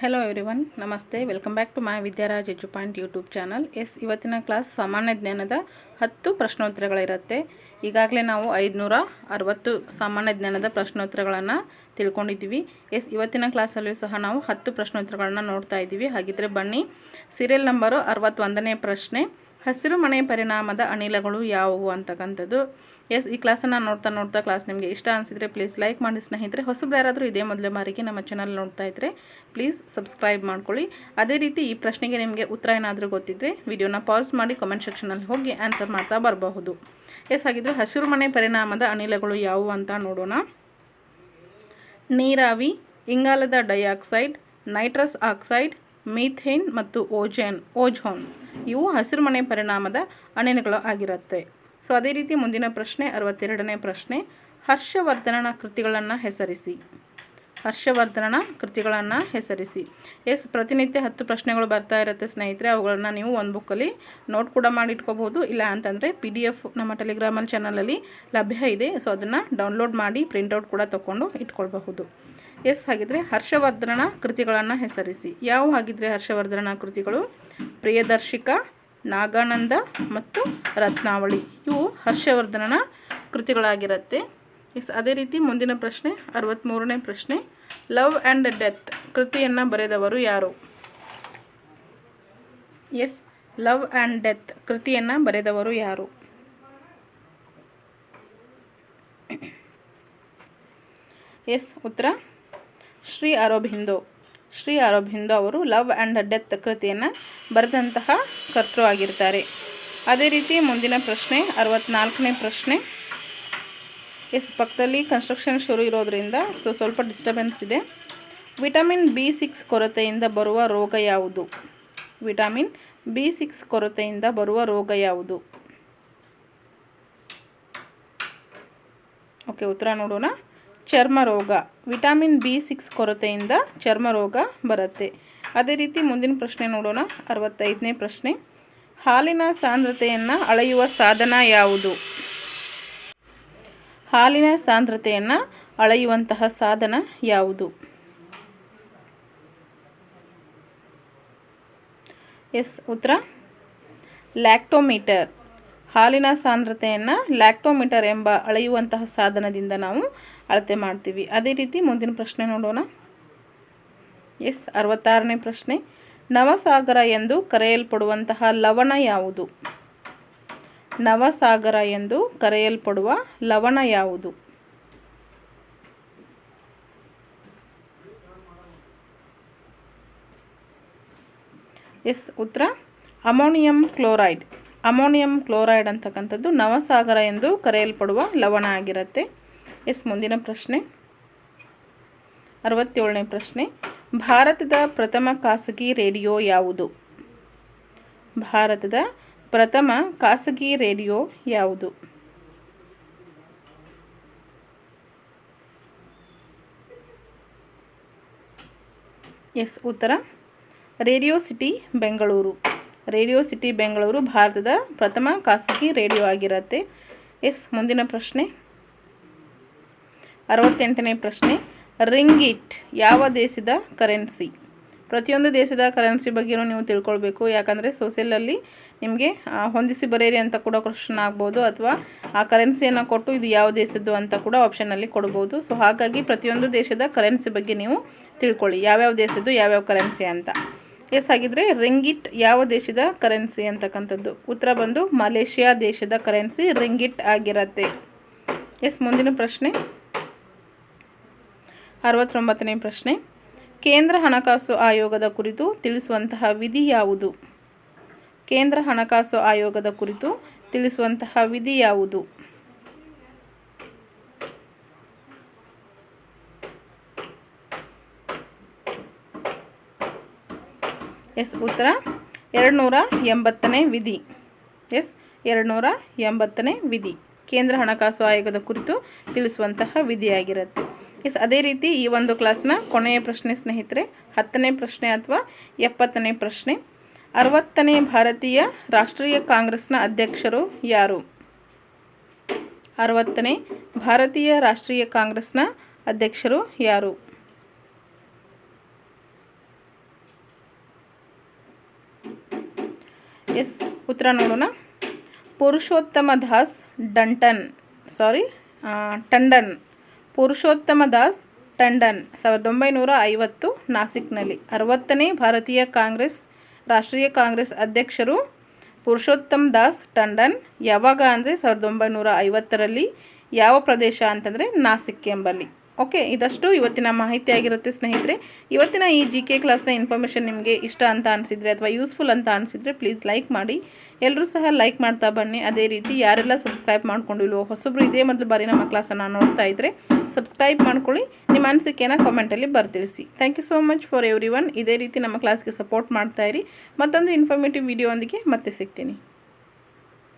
Hello everyone ನಮಸ್ತೆ. Welcome back to my Vidyaraj edu point YouTube channel yes ಇವತ್ತಿನ class ಸಾಮಾನ್ಯ ಜ್ಞಾನದ ಹತ್ತು ಪ್ರಶ್ನೋತ್ತರಗಳಿರುತ್ತೆ. ಈಗಾಗಲೇ ನಾವು ಐದುನೂರ ಅರವತ್ತು ಸಾಮಾನ್ಯ ಜ್ಞಾನದ ಪ್ರಶ್ನೋತ್ತರಗಳನ್ನು ತಿಳ್ಕೊಂಡಿದ್ದೀವಿ. ಎಸ್ ಇವತ್ತಿನ ಕ್ಲಾಸಲ್ಲೂ ಸಹ ನಾವು ಹತ್ತು ಪ್ರಶ್ನೋತ್ತರಗಳನ್ನು ನೋಡ್ತಾ ಇದ್ದೀವಿ. ಹಾಗಿದ್ರೆ ಬನ್ನಿ ಸೀರಿಯಲ್ ನಂಬರು ಅರವತ್ತೊಂದನೇ ಪ್ರಶ್ನೆ, ಹಸಿರು ಮನೆ ಪರಿಣಾಮದ ಅನಿಲಗಳು ಯಾವುವು ಅಂತಕ್ಕಂಥದ್ದು. ಎಸ್ ಈ ಕ್ಲಾಸನ್ನು ನೋಡ್ತಾ ನೋಡ್ತಾ ಕ್ಲಾಸ್ ನಿಮಗೆ ಇಷ್ಟ ಅನಿಸಿದರೆ ಪ್ಲೀಸ್ ಲೈಕ್ ಮಾಡಿ ಸ್ನೇಹಿತರೆ. ಹೊಸಬ್ರು ಯಾರಾದರೂ ಇದೇ ಮೊದಲೇ ಬಾರಿಗೆ ನಮ್ಮ ಚಾನಲ್ ನೋಡ್ತಾ ಇದ್ದರೆ ಪ್ಲೀಸ್ ಸಬ್ಸ್ಕ್ರೈಬ್ ಮಾಡ್ಕೊಳ್ಳಿ. ಅದೇ ರೀತಿ ಈ ಪ್ರಶ್ನೆಗೆ ನಿಮಗೆ ಉತ್ತರ ಏನಾದರೂ ಗೊತ್ತಿದ್ದರೆ ವಿಡಿಯೋನ ಪಾಸ್ ಮಾಡಿ ಕಮೆಂಟ್ ಸೆಕ್ಷನಲ್ಲಿ ಹೋಗಿ ಆನ್ಸರ್ ಮಾಡ್ತಾ ಬರಬಹುದು. ಎಸ್ ಹಾಗಿದ್ರೆ ಹಸಿರು ಮನೆ ಪರಿಣಾಮದ ಅನಿಲಗಳು ಯಾವುವು ಅಂತ ನೋಡೋಣ. ನೀರಾವಿ, ಇಂಗಾಲದ ಡೈಆಕ್ಸೈಡ್, ನೈಟ್ರಸ್ ಆಕ್ಸೈಡ್, ಮೀಥೇನ್ ಮತ್ತು ಓಜೆನ್ ಓಜೋನ್ ಇವು ಹಸಿರುಮನೆ ಪರಿಣಾಮದ ಅನಿಲಗಳು ಆಗಿರುತ್ತೆ. ಸೊ ಅದೇ ರೀತಿ ಮುಂದಿನ ಪ್ರಶ್ನೆ, ಅರವತ್ತೆರಡನೇ ಪ್ರಶ್ನೆ. ಹರ್ಷವರ್ಧನನ ಕೃತಿಗಳನ್ನು ಹೆಸರಿಸಿ. ಹರ್ಷವರ್ಧನನ ಕೃತಿಗಳನ್ನು ಹೆಸರಿಸಿ. ಎಸ್, ಪ್ರತಿನಿತ್ಯ ಹತ್ತು ಪ್ರಶ್ನೆಗಳು ಬರ್ತಾ ಇರುತ್ತೆ ಸ್ನೇಹಿತರೆ. ಅವುಗಳನ್ನು ನೀವು ಒಂದು ಬುಕ್ಕಲ್ಲಿ ನೋಟ್ ಕೂಡ ಮಾಡಿ ಇಟ್ಕೋಬಹುದು ಇಲ್ಲ ಅಂತಂದರೆ ಪಿ ಡಿ ಎಫ್ ನಮ್ಮ ಟೆಲಿಗ್ರಾಮಲ್ಲಿ ಚಾನಲಲ್ಲಿ ಲಭ್ಯ ಇದೆ. ಸೊ ಅದನ್ನು ಡೌನ್ಲೋಡ್ ಮಾಡಿ ಪ್ರಿಂಟೌಟ್ ಕೂಡ ತೊಗೊಂಡು ಇಟ್ಕೊಳ್ಬಹುದು. ಎಸ್, ಹಾಗಿದ್ರೆ ಹರ್ಷವರ್ಧನನ ಕೃತಿಗಳನ್ನು ಹೆಸರಿಸಿ. ಯಾವ ಹಾಗಿದ್ರೆ ಹರ್ಷವರ್ಧನನ ಕೃತಿಗಳು? ಪ್ರಿಯದರ್ಶಿಕ ನಾಗಾನಂದ ಮತ್ತು ರತ್ನಾವಳಿ. ಇವು ಹರ್ಷವರ್ಧನನ ಕೃತಿಗಳಾಗಿರುತ್ತೆ. ಎಸ್, ಅದೇ ರೀತಿ ಮುಂದಿನ ಪ್ರಶ್ನೆ ಅರವತ್ತ್ಮೂರನೇ ಪ್ರಶ್ನೆ. ಲವ್ ಆ್ಯಂಡ್ ಡೆತ್ ಕೃತಿಯನ್ನು ಬರೆದವರು ಯಾರು? ಎಸ್, ಲವ್ ಆ್ಯಂಡ್ ಡೆತ್ ಕೃತಿಯನ್ನು ಬರೆದವರು ಯಾರು? ಎಸ್, ಉತ್ತರ, ಶ್ರೀ ಅರೋಬಿಂದೋ ಶ್ರೀ ಅರೋಬಿಂದೋ ಅವರು ಲವ್ ಆ್ಯಂಡ್ ಡೆತ್ ಕೃತಿಯನ್ನು ಬರೆದಂತಹ ಕರ್ತೃ ಆಗಿರ್ತಾರೆ. ಅದೇ ರೀತಿ ಮುಂದಿನ ಪ್ರಶ್ನೆ, ಅರವತ್ನಾಲ್ಕನೇ ಪ್ರಶ್ನೆ. ಎಸ್, ಪಕ್ಕದಲ್ಲಿ ಕನ್ಸ್ಟ್ರಕ್ಷನ್ ಶುರು ಇರೋದರಿಂದ ಸೊ ಸ್ವಲ್ಪ ಡಿಸ್ಟರ್ಬೆನ್ಸ್ ಇದೆ. ವಿಟಮಿನ್ ಬಿ ಸಿಕ್ಸ್ ಕೊರತೆಯಿಂದ ಬರುವ ರೋಗ ಯಾವುದು? ವಿಟಮಿನ್ ಬಿ ಸಿಕ್ಸ್ ಕೊರತೆಯಿಂದ ಬರುವ ರೋಗ ಯಾವುದು? ಓಕೆ, ಉತ್ತರ ನೋಡೋಣ. ಚರ್ಮ ರೋಗ ವಿಟಮಿನ್ ಬಿ ಸಿಕ್ಸ್ ಕೊರತೆಯಿಂದ ಚರ್ಮ ರೋಗ ಬರುತ್ತೆ. ಅದೇ ರೀತಿ ಮುಂದಿನ ಪ್ರಶ್ನೆ ನೋಡೋಣ. ಅರವತ್ತೈದನೇ ಪ್ರಶ್ನೆ. ಹಾಲಿನ ಸಾಂದ್ರತೆಯನ್ನು ಅಳೆಯುವ ಸಾಧನ ಯಾವುದು? ಹಾಲಿನ ಸಾಂದ್ರತೆಯನ್ನು ಅಳೆಯುವಂತಹ ಸಾಧನ ಯಾವುದು? ಎಸ್, ಉತ್ತರ. ಲ್ಯಾಕ್ಟೋಮೀಟರ್. ಹಾಲಿನ ಸಾಂದ್ರತೆಯನ್ನು ಲ್ಯಾಕ್ಟೋಮೀಟರ್ ಎಂಬ ಅಳೆಯುವಂತಹ ಸಾಧನದಿಂದ ನಾವು ಅಳತೆ ಮಾಡ್ತೀವಿ. ಅದೇ ರೀತಿ ಮುಂದಿನ ಪ್ರಶ್ನೆ ನೋಡೋಣ. ಎಸ್, ಅರವತ್ತಾರನೇ ಪ್ರಶ್ನೆ. ನವಸಾಗರ ಎಂದು ಕರೆಯಲ್ಪಡುವಂತಹ ಲವಣ ಯಾವುದು? ನವಸಾಗರ ಎಂದು ಕರೆಯಲ್ಪಡುವ ಲವಣ ಯಾವುದು? ಎಸ್, ಉತ್ತರ. Ammonium chloride. ಅಮೋನಿಯಂ ಕ್ಲೋರೈಡ್ ಅಂತಕ್ಕಂಥದ್ದು ನವಸಾಗರ ಎಂದು ಕರೆಯಲ್ಪಡುವ ಲವಣ ಆಗಿರುತ್ತೆ. ಎಸ್, ಮುಂದಿನ ಪ್ರಶ್ನೆ. ಅರವತ್ತೇಳನೇ ಪ್ರಶ್ನೆ. ಭಾರತದ ಪ್ರಥಮ ಖಾಸಗಿ ರೇಡಿಯೋ ಯಾವುದು? ಭಾರತದ ಪ್ರಥಮ ಖಾಸಗಿ ರೇಡಿಯೋ ಯಾವುದು? ಎಸ್, ಉತ್ತರ. Radio City, Bengaluru. Radio City Bengaluru, ಭಾರತದ ಪ್ರಥಮ ಖಾಸಗಿ ರೇಡಿಯೋ ಆಗಿರುತ್ತೆ. ಎಸ್, ಮುಂದಿನ ಪ್ರಶ್ನೆ. ಅರವತ್ತೆಂಟನೇ ಪ್ರಶ್ನೆ. ರಿಂಗಿಟ್ ಯಾವ ದೇಶದ ಕರೆನ್ಸಿ? ಪ್ರತಿಯೊಂದು ದೇಶದ ಕರೆನ್ಸಿ ಬಗ್ಗೆಯೂ ನೀವು ತಿಳ್ಕೊಳ್ಬೇಕು. ಯಾಕಂದರೆ ಸೋಷಿಯಲಲ್ಲಿ ನಿಮಗೆ ಹೊಂದಿಸಿ ಬರೆಯಿರಿ ಅಂತ ಕೂಡ ಕ್ವಶನ್ ಆಗ್ಬೋದು ಅಥವಾ ಆ ಕರೆನ್ಸಿಯನ್ನು ಕೊಟ್ಟು ಇದು ಯಾವ ದೇಶದ್ದು ಅಂತ ಕೂಡ ಆಪ್ಷನಲ್ಲಿ ಕೊಡ್ಬೋದು. ಸೊ ಹಾಗಾಗಿ ಪ್ರತಿಯೊಂದು ದೇಶದ ಕರೆನ್ಸಿ ಬಗ್ಗೆ ನೀವು ತಿಳ್ಕೊಳ್ಳಿ. ಯಾವ್ಯಾವ ದೇಶದ್ದು ಯಾವ್ಯಾವ ಕರೆನ್ಸಿ ಅಂತ. ಎಸ್ ಹಾಗಿದ್ರೆ ರಿಂಗಿಟ್ ಯಾವ ದೇಶದ ಕರೆನ್ಸಿ ಅಂತಕ್ಕಂಥದ್ದು? ಉತ್ತರ ಬಂದು ಮಲೇಷಿಯಾ ದೇಶದ ಕರೆನ್ಸಿ ರಿಂಗಿಟ್ ಆಗಿರತ್ತೆ. ಎಸ್, ಮುಂದಿನ ಪ್ರಶ್ನೆ. ಅರವತ್ತೊಂಬತ್ತನೇ ಪ್ರಶ್ನೆ. ಕೇಂದ್ರ ಹಣಕಾಸು ಆಯೋಗದ ಕುರಿತು ತಿಳಿಸುವಂತಹ ವಿಧಿ ಯಾವುದು? ಕೇಂದ್ರ ಹಣಕಾಸು ಆಯೋಗದ ಕುರಿತು ತಿಳಿಸುವಂತಹ ವಿಧಿ ಯಾವುದು? ಎಸ್, ಉತ್ತರ. ಎರಡು ನೂರ ಎಂಬತ್ತನೇ ವಿಧಿ. ಎಸ್ ಎರಡು ನೂರ ಎಂಬತ್ತನೇ ವಿಧಿ. ಕೇಂದ್ರ ಹಣಕಾಸು ಆಯೋಗದ ಕುರಿತು ತಿಳಿಸುವಂತಹ ವಿಧಿಯಾಗಿರುತ್ತೆ. ಎಸ್, ಅದೇ ರೀತಿ ಈ ಒಂದು ಕ್ಲಾಸ್ನ ಕೊನೆಯ ಪ್ರಶ್ನೆ ಸ್ನೇಹಿತರೆ, ಹತ್ತನೇ ಪ್ರಶ್ನೆ ಅಥವಾ ಎಪ್ಪತ್ತನೇ ಪ್ರಶ್ನೆ. ಅರವತ್ತನೇ ಭಾರತೀಯ ರಾಷ್ಟ್ರೀಯ ಕಾಂಗ್ರೆಸ್ನ ಅಧ್ಯಕ್ಷರು ಯಾರು? ಅರವತ್ತನೇ ಭಾರತೀಯ ರಾಷ್ಟ್ರೀಯ ಕಾಂಗ್ರೆಸ್ನ ಅಧ್ಯಕ್ಷರು ಯಾರು? ಎಸ್, ಉತ್ತರ ನೋಡೋಣ. ಪುರುಷೋತ್ತಮ ದಾಸ್ ಡಂಟನ್ ಸಾರಿ ಟಂಡನ್. ಪುರುಷೋತ್ತಮ ದಾಸ್ ಟಂಡನ್, ಸಾವಿರದ ಒಂಬೈನೂರ ಐವತ್ತು ನಾಸಿಕ್ನಲ್ಲಿ. ಅರವತ್ತನೇ ಭಾರತೀಯ ಕಾಂಗ್ರೆಸ್, ರಾಷ್ಟ್ರೀಯ ಕಾಂಗ್ರೆಸ್ ಅಧ್ಯಕ್ಷರು ಪುರುಷೋತ್ತಮ್ ದಾಸ್ ಟಂಡನ್ ಯಾವಾಗ ಅಂದರೆ ಸಾವಿರದ ಒಂಬೈನೂರ ಐವತ್ತರಲ್ಲಿ, ಯಾವ ಪ್ರದೇಶ ಅಂತಂದರೆ ನಾಸಿಕ್ ಎಂಬಲ್ಲಿ. ಓಕೆ, ಇದಷ್ಟು ಇವತ್ತಿನ ಮಾಹಿತಿ ಆಗಿರುತ್ತೆ ಸ್ನೇಹಿತರೆ. ಇವತ್ತಿನ ಈ ಜಿ ಕೆ ಕ್ಲಾಸ್ನ ಇನ್ಫಾರ್ಮೇಷನ್ ನಿಮಗೆ ಇಷ್ಟ ಅಂತ ಅನಿಸಿದರೆ ಅಥವಾ ಯೂಸ್ಫುಲ್ ಅಂತ ಅನಿಸಿದರೆ ಪ್ಲೀಸ್ ಲೈಕ್ ಮಾಡಿ. ಎಲ್ಲರೂ ಸಹ ಲೈಕ್ ಮಾಡ್ತಾ ಬನ್ನಿ. ಅದೇ ರೀತಿ ಯಾರೆಲ್ಲ ಸಬ್ಸ್ಕ್ರೈಬ್ ಮಾಡ್ಕೊಂಡಿಲ್ವೋ ಹೊಸಬ್ರು ಇದೇ ಮೊದಲು ಬಾರಿ ನಮ್ಮ ಕ್ಲಾಸನ್ನು ನೋಡ್ತಾ ಇದ್ದರೆ ಸಬ್ಸ್ಕ್ರೈಬ್ ಮಾಡ್ಕೊಳ್ಳಿ. ನಿಮ್ಮ ಅನಿಸಿಕೆನ ಕಾಮೆಂಟಲ್ಲಿ ಬರ್ತಿಳಿಸಿ thank you so much for every ಇದೇ ರೀತಿ ನಮ್ಮ ಕ್ಲಾಸ್ಗೆ ಸಪೋರ್ಟ್ ಮಾಡ್ತಾ ಇರಿ. ಮತ್ತೊಂದು ಇನ್ಫಾರ್ಮೇಟಿವ್ ವಿಡಿಯೋ ಒಂದಿಗೆ ಮತ್ತೆ ಸಿಗ್ತೀನಿ.